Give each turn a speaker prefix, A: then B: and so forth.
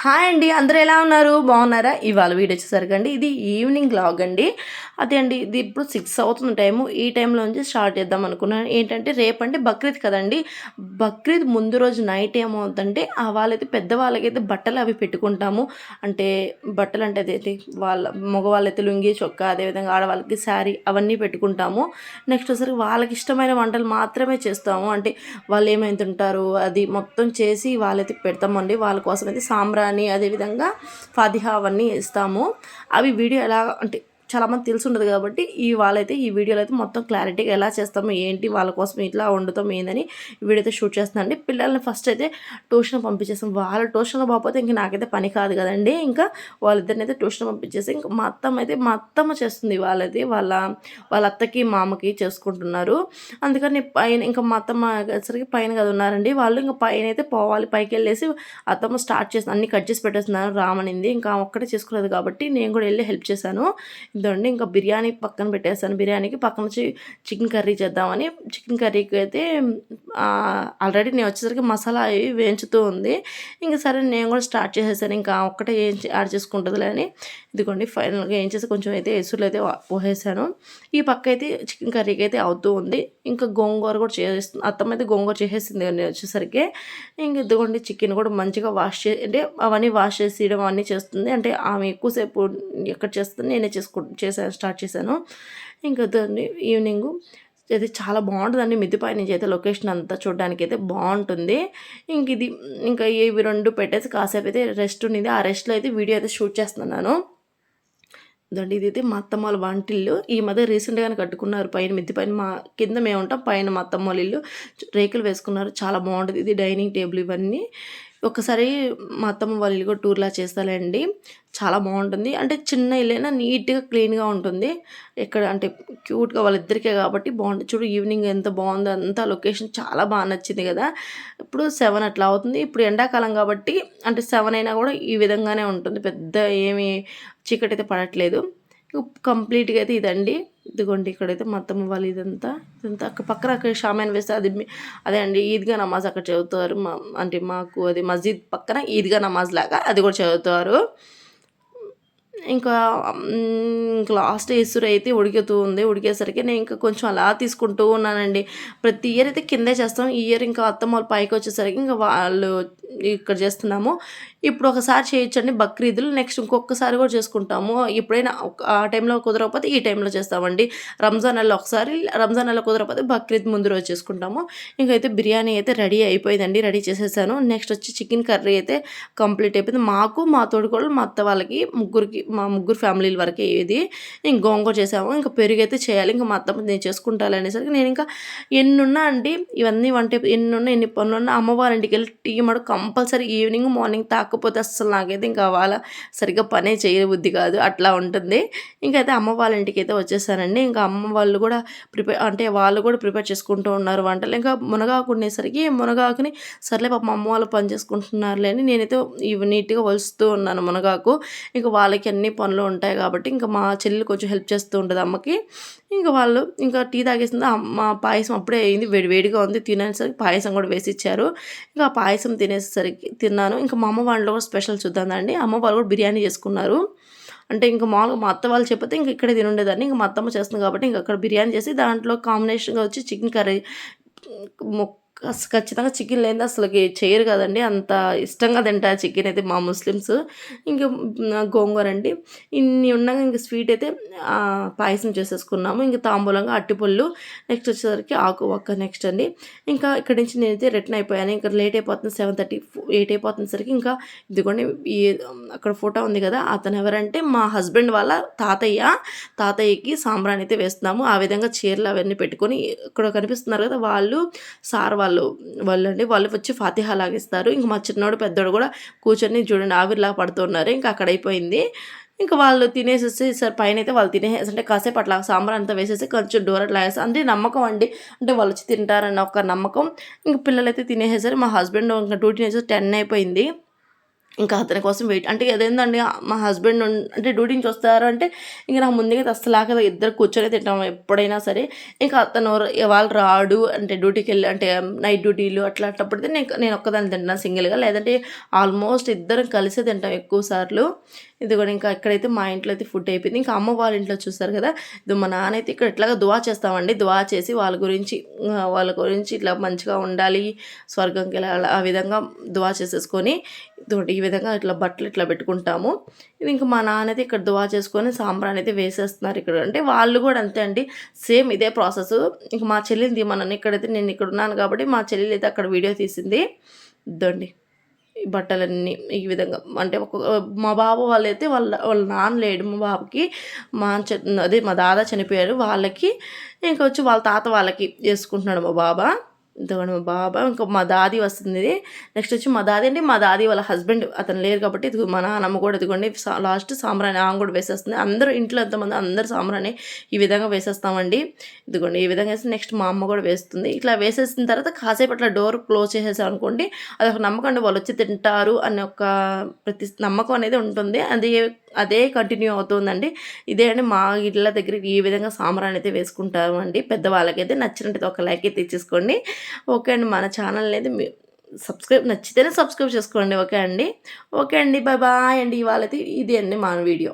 A: Hi అండి అందరూ ఎలా ఉన్నారు? బాగున్నారా? ఇవాళ వీడియో వచ్చేసరికి అండి ఇది ఈవినింగ్ లాగ్ అండి. అదే అండి ఇది ఇప్పుడు సిక్స్ అవుతుంది టైము ఈ టైంలో నుంచి స్టార్ట్ చేద్దాం అనుకున్నాను. ఏంటంటే రేపంటే బక్రీద్ కదండి. బక్రీద్ ముందు రోజు నైట్ ఏమవుతుందంటే ఆ వాళ్ళైతే పెద్దవాళ్ళకైతే బట్టలు అవి పెట్టుకుంటాము. అంటే బట్టలు అంటే అదైతే వాళ్ళ మగవాళ్ళైతే లుంగి చొక్కా అదేవిధంగా ఆడవాళ్ళకి శారీ అవన్నీ పెట్టుకుంటాము. నెక్స్ట్ ఒకసారి వాళ్ళకి ఇష్టమైన వంటలు మాత్రమే చేస్తాము. అంటే వాళ్ళు ఏమైతుంటారు అది మొత్తం చేసి వాళ్ళైతే పెడతామండి. వాళ్ళ కోసం అయితే సాంబ్రాణి అదేవిధంగా ఫాతిహా అవన్నీ ఇస్తాము. అవి వీడియో ఎలా అంటే చాలామంది తెలిసి ఉండదు కాబట్టి ఈ వాళ్ళైతే ఈ వీడియోలో అయితే మొత్తం క్లారిటీగా ఎలా చేస్తాము ఏంటి వాళ్ళ కోసం ఇట్లా వండుతాం ఏందని వీడియో అయితే షూట్ చేస్తానండి పిల్లల్ని ఫస్ట్ అయితే ట్యూషన్ పంపించేస్తాం. వాళ్ళ ట్యూషన్లో పోకపోతే ఇంకా నాకైతే పని కాదు కదండి. ఇంకా వాళ్ళిద్దరిని అయితే ట్యూషన్ పంపించేసి ఇంకా మా అత్తమ్మ అయితే మా అత్తమ్మ చేస్తుంది వాళ్ళైతే వాళ్ళ వాళ్ళ అత్తకి మామకి చేసుకుంటున్నారు. అందుకని పైన ఇంకా మా అత్తమ్మ సరికి పైన కదా ఉన్నారండి. వాళ్ళు ఇంకా పైన అయితే పోవాలి. పైకి వెళ్ళేసి అత్తమ్మ స్టార్ట్ చేసి అన్ని కట్ చేసి పెట్టేస్తున్నారు. రామనింది. ఇంకా ఒక్కటే చేసుకునేది కాబట్టి నేను కూడా వెళ్ళి హెల్ప్ చేశాను. ఇదండి ఇంకా బిర్యానీ పక్కన పెట్టేస్తాను. బిర్యానీకి పక్కన వచ్చి చికెన్ కర్రీ చేద్దామని. చికెన్ కర్రీకి అయితే ఆల్రెడీ నేను వచ్చేసరికి మసాలా అవి వేయించుతూ ఉంది. ఇంకా సరే నేను కూడా స్టార్ట్ చేసేసాను. ఇంకా ఒక్కటే ఏం యాడ్ చేసుకుంటుందిలే అని. ఇదిగోండి ఫైనల్గా ఏం చేసి కొంచెం అయితే ఎసురులు అయితే పోసేసాను. ఈ పక్క అయితే చికెన్ కర్రీకి అయితే అవుతూ ఉంది. ఇంకా గోంగూర కూడా చేస్తుంది అత్తమ్మ అయితే గోంగూర చేసేసింది నేను వచ్చేసరికి. ఇంక ఇదిగోండి చికెన్ కూడా మంచిగా వాష్ చే అంటే అవన్నీ వాష్ చేసి అవన్నీ చేస్తుంది. అంటే ఆమె ఎక్కువసేపు ఎక్కడ చేస్తుంది నేనే చేసుకుంటాను చేశాను స్టార్ట్ చేశాను. ఇంకా దాన్ని ఈవినింగ్ అయితే చాలా బాగుంటుందండి. మిద్దిపై నుంచి అయితే లొకేషన్ అంతా చూడడానికి అయితే బాగుంటుంది. ఇంక ఇది ఇంకా ఇవి రెండు పెట్టేసి కాసేపు అయితే రెస్ట్ ఉంది ఆ రెస్ట్లో అయితే వీడియో అయితే షూట్ చేస్తున్నాను. ఇదండి ఇది అయితే మా అత్తమ్మ వాళ్ళ వంటిల్లు ఈ మధ్య రీసెంట్గానే కట్టుకున్నారు. పైన మిద్ది పైన మా కింద మేము ఉంటాం పైన మా అత్తమ్మ వాళ్ళ ఇల్లు. రేకులు వేసుకున్నారు. చాలా బాగుంటుంది. ఇది డైనింగ్ టేబుల్ ఇవన్నీ. ఒకసారి మా అత్తమ్మ వాళ్ళ ఇల్లు కూడా టూర్లా చేస్తారండి చాలా బాగుంటుంది. అంటే చిన్న ఇల్లైనా నీట్గా క్లీన్గా ఉంటుంది. ఎక్కడ అంటే క్యూట్గా వాళ్ళిద్దరికే కాబట్టి బాగుంటుంది. చూడు ఈవినింగ్ ఎంత బాగుందో అంత లొకేషన్ చాలా బాగా నచ్చింది కదా. ఇప్పుడు సెవెన్ అట్లా అవుతుంది. ఇప్పుడు ఎండాకాలం కాబట్టి అంటే సెవెన్ అయినా కూడా ఈ విధంగానే ఉంటుంది. పెద్ద ఏమి చీకటి అయితే పడట్లేదు. కంప్లీట్గా అయితే ఇదండి. ఇదిగోండి ఇక్కడైతే మొత్తం వాళ్ళు ఇదంతా. ఇదంతా అక్కడ పక్కన అక్కడ షామాన్ వేస్తే అది అదే అండి ఈద్గా నమాజ్ అక్కడ చదువుతారు. మా అంటే మాకు అది మస్జిద్ పక్కన ఈద్గా నమాజ్ లాగా అది కూడా చదువుతారు. ఇంకా ఇంకా లాస్ట్ ఇసురు అయితే ఉడికుతూ ఉంది. ఉడికేసరికి నేను ఇంకా కొంచెం అలా తీసుకుంటూ ఉన్నానండి. ప్రతి ఇయర్ అయితే కిందే చేస్తాం. ఈ ఇయర్ ఇంకా అత్తమ్మ వాళ్ళు పైకి వచ్చేసరికి ఇంకా వాళ్ళు ఇక్కడ చేస్తున్నాము. ఇప్పుడు ఒకసారి చేయొచ్చండి బక్రీదులు. నెక్స్ట్ ఇంకొకసారి కూడా చేసుకుంటాము. ఎప్పుడైనా ఆ టైంలో కుదరకపోతే ఈ టైంలో చేస్తామండి. రంజాన్ నెలలో ఒకసారి రంజాన్ నెలలో కుదరకపోతే బక్రీద్ ముందు రోజు చేసుకుంటాము. ఇంకైతే బిర్యానీ అయితే రెడీ అయిపోయిందండి రెడీ చేసేసాను. నెక్స్ట్ వచ్చి చికెన్ కర్రీ అయితే కంప్లీట్ అయిపోయింది. మాకు మా తోడుకోళ్ళు మా అత్త వాళ్ళకి ముగ్గురికి మా ముగ్గురు ఫ్యామిలీల వరకు ఇది. ఇంక గోంగూర చేసాము. ఇంకా పెరుగు అయితే చేయాలి. ఇంకా మా అత్త నేను చేసుకుంటాను అనేసరికి నేను ఇంకా ఎన్నున్నా అండి ఇవన్నీ వంట ఎన్నున్నా ఎన్ని పనులున్నా అమ్మవారింటికి వెళ్ళి టీ మడు కంపల్సరీ ఈవినింగ్ మార్నింగ్ కాకపోతే అస్సలు నాకైతే ఇంకా వాళ్ళ సరిగ్గా పనే చేయబుద్ధి కాదు. అట్లా ఉంటుంది. ఇంకైతే అమ్మ వాళ్ళ ఇంటికి అయితే వచ్చేసానండి. ఇంకా అమ్మ వాళ్ళు కూడా ప్రిపేర్ అంటే వాళ్ళు కూడా ప్రిపేర్ చేసుకుంటూ ఉన్నారు వంటలు. ఇంకా మునగాకు ఉండేసరికి మునగాకుని సర్లే పాప అమ్మ వాళ్ళు పని చేసుకుంటున్నారులే అని నేనైతే ఇవి నీట్గా వలుస్తూ ఉన్నాను మునగాకు. ఇంకా వాళ్ళకి అన్ని పనులు ఉంటాయి కాబట్టి ఇంకా మా చెల్లి కొంచెం హెల్ప్ చేస్తూ ఉంటుంది అమ్మకి. ఇంకా వాళ్ళు ఇంకా టీ తాగేసింది. మా పాయసం అప్పుడే అయింది. వేడి వేడిగా ఉంది. తినేసరికి పాయసం కూడా వేసి ఇచ్చారు. ఇంకా ఆ పాయసం తినేసరికి తిన్నాను. ఇంకా మా అమ్మ వాళ్ళు కూడా స్పెషల్ చూద్దామండి అమ్మ వాళ్ళు కూడా బిర్యానీ చేసుకున్నారు. అంటే ఇంకా మామూలుగా మా అత్త వాళ్ళు చెప్పితే ఇంక ఇక్కడే తినుండేదాన్ని. ఇంకా మా అత్తమ్మ చేస్తుంది కాబట్టి ఇంకా అక్కడ బిర్యానీ చేసి దాంట్లో కాంబినేషన్గా వచ్చి చికెన్ కర్రీ ఖచ్చితంగా చికెన్ లేనిది అసలుకి చేయరు కదండి. అంత ఇష్టంగా తింటారు చికెన్ అయితే మా ముస్లిమ్స్. ఇంకా గోంగూర అండి. ఇన్ని ఉండగా ఇంక స్వీట్ అయితే పాయసం చేసేసుకున్నాము. ఇంకా తాంబూలంగా అట్టిపళ్ళు నెక్స్ట్ వచ్చేసరికి ఆకు ఒక్క నెక్స్ట్ అండి. ఇంకా ఇక్కడి నుంచి నేనైతే రిటర్న్ అయిపోయాను. ఇంకా లేట్ అయిపోతుంది సెవెన్ థర్టీ ఎయిట్ అయిపోతుంది సరికి ఇంకా ఇదిగోండి ఈ అక్కడ ఫోటో ఉంది కదా అతను ఎవరంటే మా హస్బెండ్ వాళ్ళ తాతయ్య. తాతయ్యకి సాంబ్రాణి అయితే వేస్తున్నాము. ఆ విధంగా చీరలు అవన్నీ పెట్టుకొని ఇక్కడ కనిపిస్తున్నారు కదా వాళ్ళు సార్ వాళ్ళు. వాళ్ళు వాళ్ళండి వాళ్ళు వచ్చి ఫాతిహా లాగిస్తారు. ఇంక మా చిన్నోడు పెద్దోడు కూడా కూర్చొని చూడండి ఆవిరిలా పడుతున్నారు. ఇంకా అక్కడ అయిపోయింది. ఇంకా వాళ్ళు తినేసేసి సార్ పైన అయితే వాళ్ళు తినేసి అంటే కాసేపు అట్లా సాంబార్ అంతా వేసేసి కొంచెం డోర్ అట్లా వేసి అంటే నమ్మకం అండి. అంటే వాళ్ళు వచ్చి తింటారన్న ఒక నమ్మకం. ఇంక పిల్లలు అయితే తినేసేసారు మా హస్బెండ్ ఇంకా డ్యూటీ వేసేసి టెన్ అయిపోయింది. ఇంకా అతని కోసం వెయిట్. అంటే అదేందండి మా హస్బెండ్ అంటే డ్యూటీ నుంచి వస్తారు అంటే ఇంకా నా ముందుగా అస్సలాక ఇద్దరు కూర్చొని తింటాం ఎప్పుడైనా సరే ఇంకా అతను ఇవాళ వాళ్ళు రాడు అంటే డ్యూటీకి వెళ్ళి అంటే నైట్ డ్యూటీలు అట్లా అట్లప్పుడైతే నేను నేను ఒక్కదాన్ని తింటాను సింగిల్గా. లేదంటే ఆల్మోస్ట్ ఇద్దరం కలిసే తింటాం ఎక్కువ సార్లు. ఇది కూడా ఇంకా ఇక్కడైతే మా ఇంట్లో అయితే ఫుడ్ అయిపోయింది. ఇంకా అమ్మ వాళ్ళ ఇంట్లో చూస్తారు కదా ఇది మా నాన్న అయితే ఇక్కడ ఇట్లాగా దువా చేస్తామండి. దువా చేసి వాళ్ళ గురించి వాళ్ళ గురించి ఇట్లా మంచిగా ఉండాలి స్వర్గంకి వెళ్ళాలి ఆ విధంగా దువా చేసేసుకొని ఇదిగోండి ఈ విధంగా ఇట్లా బట్టలు ఇట్లా పెట్టుకుంటాము. ఇది ఇంకా మా నాన్న అయితే ఇక్కడ దువా చేసుకొని సాంబ్రాన్ అయితే వేసేస్తున్నారు ఇక్కడ. అంటే వాళ్ళు కూడా అంతే అండి. సేమ్ ఇదే ప్రాసెస్. ఇంక మా చెల్లిని తీమన్నాను ఇక్కడైతే నేను ఇక్కడ ఉన్నాను కాబట్టి మా చెల్లెలు అయితే అక్కడ వీడియో తీసింది. ఇదండి ఈ బట్టలన్నీ ఈ విధంగా. అంటే ఒక మా బాబు వాళ్ళైతే వాళ్ళ వాళ్ళ నాన్న లేడు మా బాబుకి. మా అదే మా దాదా చనిపోయారు. వాళ్ళకి ఇంకా వచ్చి వాళ్ళ తాత వాళ్ళకి చేసుకుంటున్నాడు మా బాబా. ఇదిగోండి మా బాబా ఇంకా మా దాది వస్తుంది. నెక్స్ట్ వచ్చి మా దాది అంటే మా దాది వాళ్ళ హస్బెండ్ అతను లేరు కాబట్టి ఇది మా నాన్నమ్మ కూడా ఇదిగోండి లాస్ట్ సాంబ్రాణి ఆమె కూడా వేసేస్తుంది. అందరూ ఇంట్లో ఎంతమంది అందరు సాంబ్రాణి ఈ విధంగా వేసేస్తామండి. ఇదిగోండి ఈ విధంగా వేసి నెక్స్ట్ మా అమ్మ కూడా వేస్తుంది. ఇట్లా వేసేసిన తర్వాత కాసేపు అట్లా డోర్ క్లోజ్ చేసేసాం అనుకోండి అది ఒక నమ్మకం అండి వాళ్ళు వచ్చి తింటారు అనే ఒక ప్రతి నమ్మకం అనేది ఉంటుంది. అది అదే కంటిన్యూ అవుతుందండి. ఇదే అండి మా ఇళ్ళ దగ్గర ఈ విధంగా సాంబ్రాన్ని అయితే వేసుకుంటాము అండి పెద్దవాళ్ళకైతే నచ్చినట్టు ఒక లైక్ అయితే ఇచ్చేసుకోండి. ఓకే అండి మన ఛానల్ అనేది మీ సబ్స్క్రైబ్ నచ్చితేనే సబ్స్క్రైబ్ చేసుకోండి. ఓకే అండి. ఓకే అండి బాయ్ బాయ్ అండి. ఇవాళ అయితే ఇది అండి మా వీడియో.